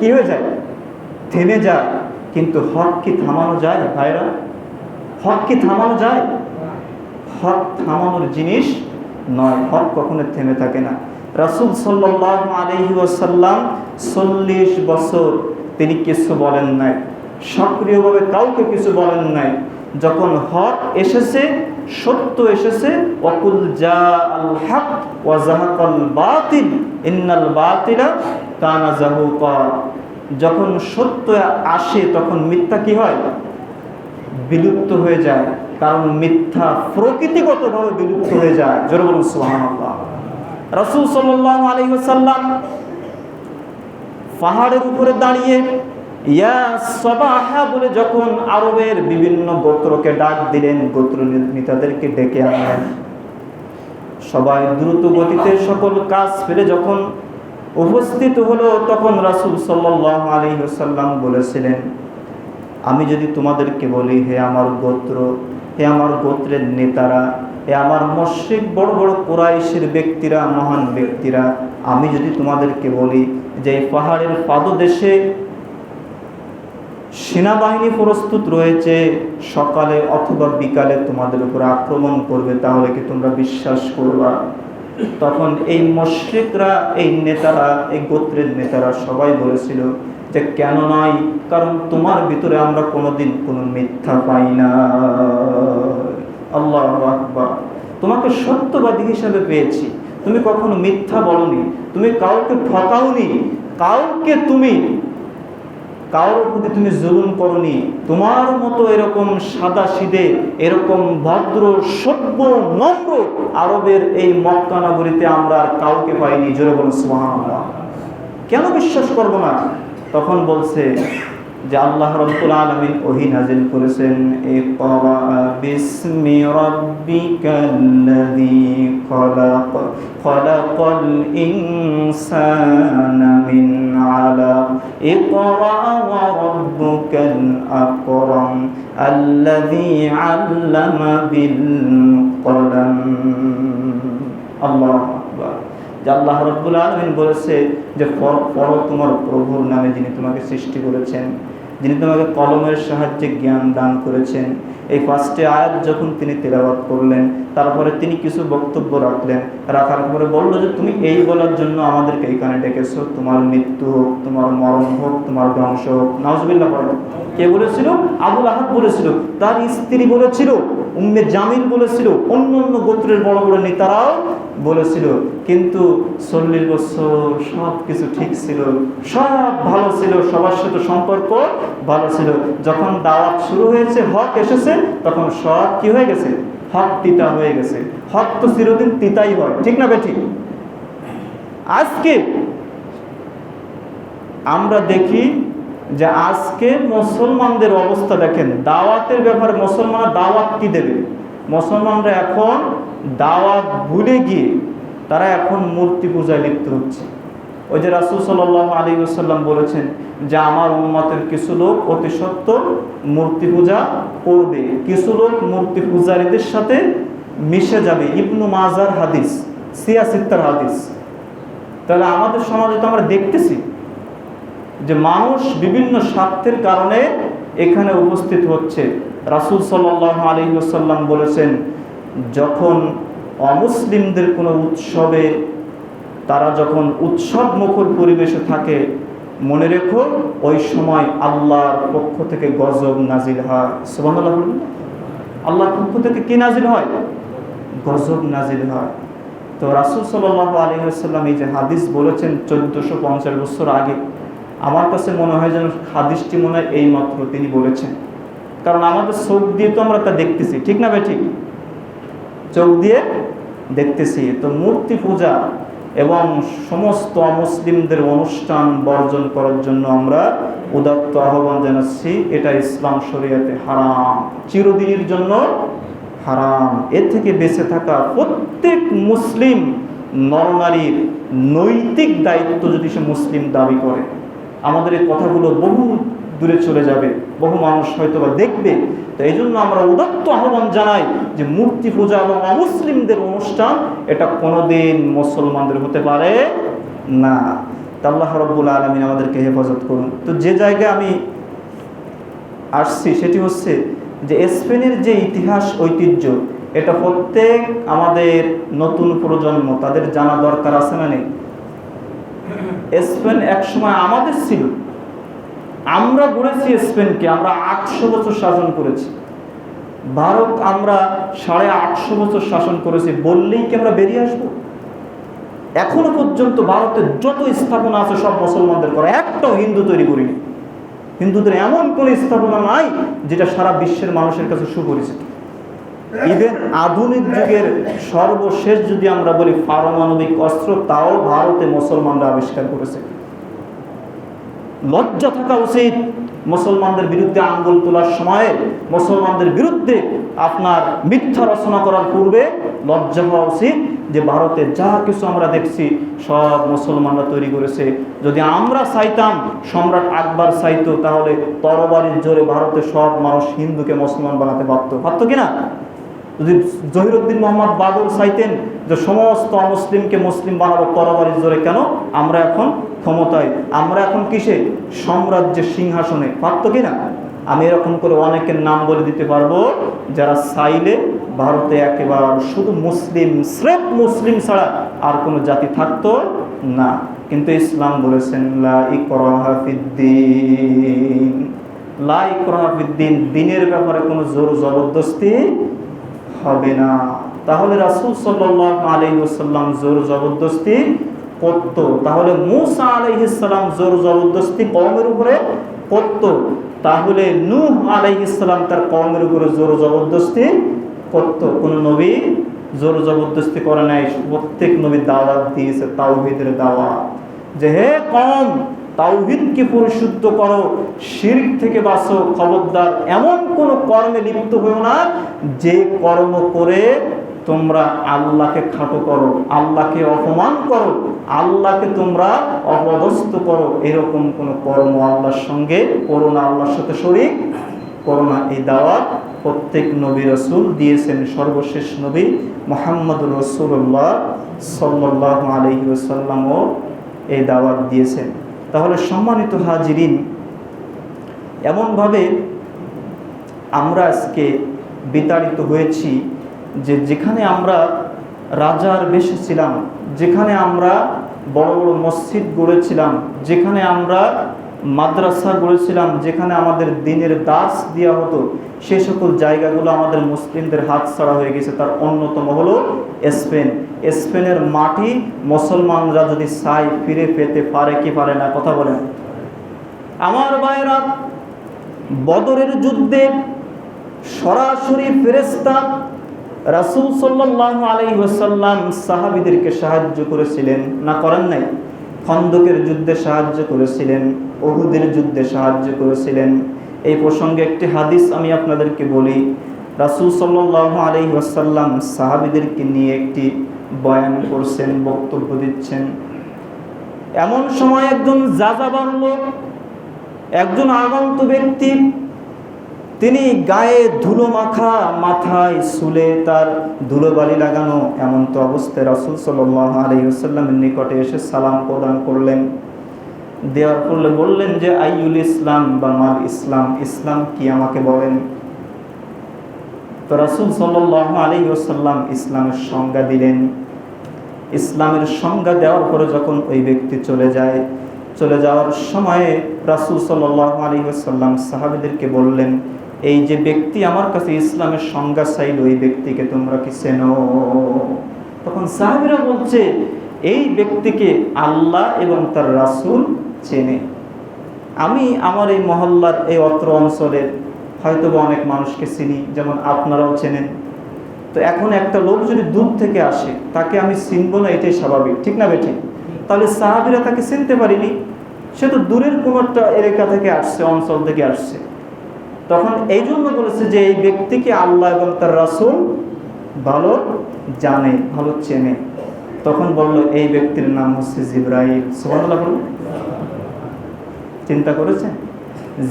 কি হয়ে যায়? থেমে যায়। কিন্তু হক কি থামানো যায় ভাইরা? হক কি থামানো যায়? হক থামানোর জিনিস নয়। হক কখনো থেমে থাকে না। রাসুল সাল্লাহ আলহি ওয়াসাল্লাম চল্লিশ বছর তিনি কিছু বলেন নাই। সক্রিয়ভাবে কাউকে কিছু বলেন নাই। যখন হক এসেছে, সত্য এসেছে অকুল যা আল হক ওয়াজাহাকাল বাতিল, ইন্নাল বাতিলা কানা জাহুকা। যখন সত্য আসে, তখন মিথ্যা কি হয়? বিলুপ্ত হয়ে যায়। কারণ মিথ্যা প্রকৃতিগতভাবে বিলুপ্ত হয়ে যায়। জোরে বলুন, সুবহানাল্লাহ। রাসূল ওয়াসাল্লাম পাহাড়ের উপরে দাঁড়িয়ে, ইয়া সবাহা বলে যখন আরবের বিভিন্ন গোত্রকে ডাক দিলেন, গোত্র নেতাদেরকে ডেকে আনলেন। সবাই দ্রুত গতিতে সকল কাজ ফেলে যখন উপস্থিত হলো তখন রাসূল সাল্লাল্লাহু আলাইহি ওয়াসাল্লাম বলেছিলেন, আমি যদি তোমাদেরকে বলি, হে আমার গোত্র, হে আমার গোত্রের নেতারা, হে আমার মশ্রিক বড় বড় কোরাইশের ব্যক্তিরা, মহান ব্যক্তিরা, আমি যদি তোমাদেরকে বলি যে পাহাড়ের পাদদেশে সেনাবাহিনী প্রস্তুত রয়েছে, সকালে অথবা বিকালে তোমাদের উপর আক্রমণ করবে, তাহলে কি তোমরা বিশ্বাস করবা? তখন এই মশ্রিকরা, এই নেতারা, এই গোত্রের নেতারা সবাই বলেছিল যে, কেন নয়? কারণ তোমার ভিতরে আমরা কোনোদিন কোনো মিথ্যা পাই না। আল্লাহ আকবার। তোমাকে সত্যবাদী হিসাবে পেয়েছি। তুমি কখনো মিথ্যা বলনি। তুমি কাউকে ঠকাওনি। কাউকে তুমি কারোর প্রতি তুমি জুলুম করনি, তোমার মতো এরকম সাদা সিদে, এরকম ভদ্র, সভ্য, নম্র আরবের এই মক্কা নগরীতে আমরা আর কাউকে পাইনি। জোরে বলুন কেন বিশ্বাস করব না? তখন বলছে যে আল্লাহ রব্বুল আলামিন ওহী নাজিল করেছেন, ইকরা বিসমি রাব্বিকাল্লাযী খলাক, খলাকাল ইনসানা মিন আলাক। ইকরা ওয়া রাব্বুকাল আকরাম, আল্লাযী আল্লামা বিল কলম আল্লাহু আকবার। আল্লাহ রব্বুল আলমিন বলেছে যে পড়ো তোমার প্রভুর নামে যিনি তোমাকে সৃষ্টি করেছেন, যিনি তোমাকে কলমের সাহায্যে জ্ঞান দান করেছেন, এই পাঁচটি আয়াত যখন তিনি তেলাবাদ করলেন, তারপরে তিনি কিছু বক্তব্য রাখলেন, রাখার পরে বলল যে, তুমি এই বলার জন্য আমাদেরকে এইখানে ডেকেছো, তোমার মৃত্যু হোক, তোমার মরণ হোক, তোমার ধ্বংস হোক। নাজবিল্লা পড়ো। কে বলেছিল? আবুল আহাদ বলেছিল, তার স্ত্রী বলেছিল, উম্মে জামিল বলেছিল অন্য অন্য গোত্রের বড় বড় নেতারাও বলেছিল, কিন্তু চল্লিশ বছর সব কিছু ঠিক ছিল, সব ভালো ছিল, সবার সাথে সম্পর্ক ভালো ছিল। যখন দাওয়াত শুরু হয়েছে, হক এসেছে, তখন সব কি হয়ে গেছে? হক তিতা হয়ে গেছে। হক তো চিরদিন তিতাই হয়, ঠিক না বেঠিক? আজকে আমরা দেখি যে আজকে মুসলমানদের অবস্থা দেখেন, দাওয়াতের ব্যাপারে মুসলমানরা দাওয়াত কি দেবে? মুসলমানরা এখন দাওয়াত ভুলে গিয়ে তারা এখন মূর্তি পূজায় লিপ্ত হচ্ছে। ওই যে রাসুল সাল্লাহ আলী বলেছেন যে, আমার উন্মতের কিছু লোক অতি সত্য মূর্তি পূজা করবে। কিছু লোক মূর্তি পূজারীদের সাথে মিশে যাবে। ইবনু মাজার হাদিস, সিয়া সিত্তার হাদিস। তাহলে আমাদের সমাজে তো আমরা দেখতেছি যে, মানুষ বিভিন্ন স্বার্থের কারণে এখানে উপস্থিত হচ্ছে। রাসুল সাল্লাহ আলী বলেছেন যখন অমুসলিমদের কোনো উৎসবে তারা যখন উৎসব মুখর পরিবেশে থাকে, মনে রেখো ওই সময় আল্লাহর পক্ষ থেকে গজব নাজিল হয়। বলুন আল্লাহর পক্ষ থেকে কি নাজিল হয়? গজব নাজিল হয়। তো রাসুল সাল্লাহ আলী আসাল্লাম এই যে হাদিস বলেছেন চোদ্দোশো পঞ্চাশ বছর আগে, আমার কাছে মনে হয় যেন হাদিসটি মনে হয় এই মাত্র তিনি বলেছেন। কারণ আমাদের চোখ দিয়ে তো আমরা তা দেখতেছি, ঠিক না ভাই, ঠিক? চোখ দিয়ে দেখতেছি। তো মূর্তি পূজা এবং সমস্ত মুসলিমদের অনুষ্ঠান বর্জন করার জন্য আমরা উদাত্ত আহ্বান জানাচ্ছি, এটা ইসলাম শরীয়তে হারাম, চিরদিনের জন্য হারাম। এর থেকে বেঁচে থাকা প্রত্যেক মুসলিম নরনারীর নৈতিক দায়িত্ব যদি সে মুসলিম দাবি করে, আমাদের এই কথাগুলো বহু দূরে চলে যাবে। বহু মানুষ হয়তো বা দেখবে। তো এই জন্য আমরা উদাত্ত আহ্বান জানাই যে মূর্তি পূজা এবং অমুসলিমদের অনুষ্ঠান এটা কোনোদিন মুসলমানদের হতে পারে না। আল্লাহ রব্বুল আলমিন আমাদেরকে হেফাজত করুন। তো যে জায়গায় আমি আসছি সেটি হচ্ছে যে স্পেনের যে ইতিহাস ঐতিহ্য, এটা প্রত্যেক আমাদের নতুন প্রজন্ম, তাদের জানা দরকার আছে না নেই স্পেন একসময় আমাদের ছিল আমরা গড়েছি স্পেনকে, আমরা আটশো বছর শাসন করেছি। ভারত আমরা সাড়ে আটশো বছর শাসন করেছি, বললেই কি আমরা বেরিয়ে আসব? এখনও পর্যন্ত ভারতের যত স্থাপনা আছে, সব মুসলমানদের করা। একটাও হিন্দু তৈরি করিনি। হিন্দুদের এমন কোনো স্থাপনা নাই, যেটা সারা বিশ্বের মানুষের কাছে সুপরিচিত। ইভেন আধুনিক যুগের সর্বশেষ যদি আমরা বলি পারমাণবিক অস্ত্র, তাও ভারতে মুসলমানরা আবিষ্কার করেছে। লজ্জা থাকা উচিত মুসলমানদের বিরুদ্ধে আঙ্গুল তোলার সময়ে, মুসলমানদের বিরুদ্ধে আপনার মিথ্যা রচনা করার পূর্বে লজ্জা হওয়া উচিত যে ভারতে যা কিছু আমরা দেখছি, সব মুসলমানরা তৈরি করেছে। যদি আমরা চাইতাম, সম্রাট আকবর চাইতো, তাহলে তরবারির জোরে ভারতে সব মানুষ হিন্দুকে মুসলমান বানাতে পারতো। পারতো কিনা? যদি জহিরুদ্দিন মোহাম্মদ বাবর চাইতেন যে সমস্ত অমুসলিমকে মুসলিম বানাবো তরবারির জোরে কেন? আমরা এখন ক্ষমতায়। আমরা এখন কিসে? সাম্রাজ্যের সিংহাসনে। পারত কিনা আমি এরকম করে অনেকের নাম বলে দিতে পারব, যারা সাইলে ভারতে একেবারে শুধু মুসলিম, স্রেফ মুসলিম ছাড়া আর কোনো জাতি থাকতো না। কিন্তু ইসলাম বলেছেন, লা ইকরাহা লা ইকরাহা দিনের ব্যাপারে কোনো জোর জবরদস্তি হবে না। তাহলে রাসুল সাল্লাহ আলহিসাল্লাম জোর জবরদস্তি করত। তাহলে মুসা আলহিসাল্লাম জোর জবরদস্তি কমের উপরে করত। তাহলে নূহ আলহিসাল্লাম তার কমের উপরে জোর জবরদস্তি করত। কোন নবী জোর জবরদস্তি করে নাই, প্রত্যেক নবী দাওয়াত দিয়েছে, তাওহিদের দাওয়াত। যে হে কম তাওহিদকে পরিশুদ্ধ করো, শিরক থেকে বাঁচো, খবরদার, এমন কোনো কর্মে লিপ্ত হয়েও না যে কর্ম করে তোমরা আল্লাহকে খাটো করো, আল্লাহকে অপমান করো, আল্লাহকে তোমরা অপদস্থ করো। এরকম কোনো কর্ম আল্লাহর সঙ্গে করো না, আল্লাহর সাথে শরিক করো না। এই দাওয়াত প্রত্যেক নবী রসুল দিয়েছেন। সর্বশেষ নবী মোহাম্মদ রসুল্লাহ সাল্লাহ আলহি ওসাল্লামও এই দাওয়াত দিয়েছেন। তাহলে সম্মানিত হাজিরিন, এমনভাবে আমরা আজকে বিতাড়িত হয়েছি যে যেখানে আমরা রাজার বেশে ছিলাম, যেখানে আমরা বড় বড় মসজিদ গড়েছিলাম, যেখানে আমরা মাদ্রাসা গড়েছিলাম, যেখানে আমাদের দিনের দাস দেওয়া হতো, সে সকল জায়গাগুলো আমাদের মুসলিমদের হাত ছাড়া হয়ে গেছে। তার অন্যতম হলো স্পেন। স্পেনের মাটি মুসলমানরা যদি সাই ফিরে পেতে পারে কি পারে না, কথা বলেন। আমার ভাইরা বদরের যুদ্ধে সরাসরি ফেরেস্তা রাসুল সাল্লাহ আলাই ওসাল্লাম সাহাবিদেরকে সাহায্য করেছিলেন, না করেন নাই? খন্দকের যুদ্ধে সাহায্য করেছিলেন অহুদের যুদ্ধে সাহায্য করেছিলেন। এই প্রসঙ্গে একটি হাদিস আমি আপনাদেরকে বলি। রাসুল সাল্লাহ আলাই ওয়াসাল্লাম সাহাবিদেরকে নিয়ে একটি বয়ান করছেন, বক্তব্য দিচ্ছেন। এমন সময় একজন যাযাবার লোক, একজন আগন্ত ব্যক্তি তিনি গায়ে ধুলো মাখা মাথায় চুলে তার ধুলোবালি লাগানো এমন তো অবস্থায় রাসুল সাল্লাহ আলহিউসাল্লামের নিকটে এসে সালাম প্রদান করলেন। দেওয়ার করলে বললেন যে আইউল ইসলাম বা মাল ইসলাম ইসলাম কি আমাকে বলেন? তো রাসুল সাল্লাহ আলী ওসাল্লাম ইসলামের সংজ্ঞা দিলেন। ইসলামের সংজ্ঞা দেওয়ার পরে যখন ওই ব্যক্তি চলে যায়, চলে যাওয়ার সময়ে রাসুল সাল্লাহ আলী ওসাল্লাম সাহাবিদেরকে বললেন এই যে ব্যক্তি আমার কাছে ইসলামের সংজ্ঞা চাইল ওই ব্যক্তিকে তোমরা কি চেনো? তখন সাহাবিরা বলছে, এই ব্যক্তিকে আল্লাহ এবং তার রাসুল চেনে। আমি আমার এই মহল্লার এই অত্র অঞ্চলের হয়তো বা অনেক মানুষকে চিনি, যেমন আপনারাও চেনেন। তো এখন একটা লোক যদি দূর থেকে আসে, তাকে আমি চিনবো না, এটাই স্বাভাবিক, ঠিক না বেঠিক? তাহলে সাহাবিরা তাকে চিনতে পারিনি। সে তো দূরের কোনো একটা এলাকা থেকে আসছে, অঞ্চল থেকে আসছে। তখন এই জন্য বলেছে যে এই ব্যক্তিকে আল্লাহ এবং তার রাসুল ভালো জানে, ভালো চেনে। তখন বলল, এই ব্যক্তির নাম হচ্ছে জিব্রাইল। বলুন। চিন্তা করেছেন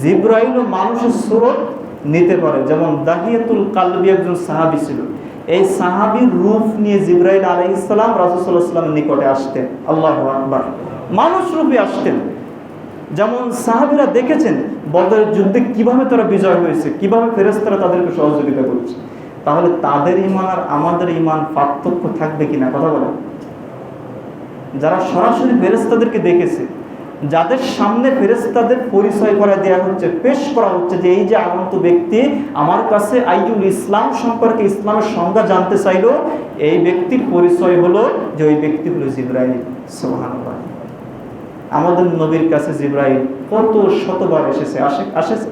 জিব্রাইল ও মানুষের সুরত নিতে পারে। যেমন দাহিয়াতুল কালবি একজন সাহাবি ছিল। এই সাহাবির রূপ নিয়ে জিব্রাইল আলাই ইসলাম রাসুসাল্লাহামের নিকটে আসতেন। আল্লাহ আকবার। মানুষ রূপে আসতেন। যেমন সাহাবিরা দেখেছেন বদরের যুদ্ধে কীভাবে তারা বিজয় হয়েছে, কীভাবে ফেরেস্তারা তাদেরকে সহযোগিতা করছে, তাহলে তাদের ইমান আর আমাদের ইমান পার্থক্য থাকবে কিনা? কথা বলেন। যারা সরাসরি ফেরেস্তাদেরকে দেখেছে, যাদের সামনে ফেরেস্তাদের পরিচয় করা দেওয়া হচ্ছে, পেশ করা হচ্ছে যে এই যে আগন্ত ব্যক্তি আমার কাছে আইজুল ইসলাম সম্পর্কে ইসলামের সংজ্ঞা জানতে চাইলো, এই ব্যক্তির পরিচয় হলো যে ওই ব্যক্তি হলো জিব্রাইল। সোহানুল্লাহ আমাদের নবীর কাছে জিব্রাইল কত শতবার এসেছে?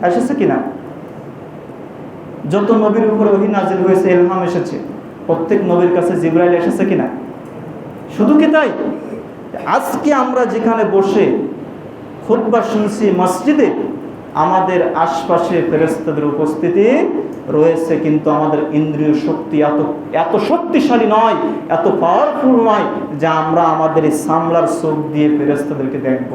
এসেছে কিনা? যত নবীর উপরে ওহি নাজিল হয়েছে এলহাম এসেছে। প্রত্যেক নবীর কাছে জিব্রাইল এসেছে কিনা? শুধু কি তাই? আজকে আমরা যেখানে বসে খুতবা শুনছি মসজিদে আমাদের আশপাশে ফেরেস্তাদের উপস্থিতি রয়েছে, কিন্তু আমাদের ইন্দ্রিয় শক্তি এত এত শক্তিশালী নয়, এত পাওয়ারফুল নয় যা আমরা আমাদের এই সামলার চোখ দিয়ে ফেরেস্তাদেরকে দেখব।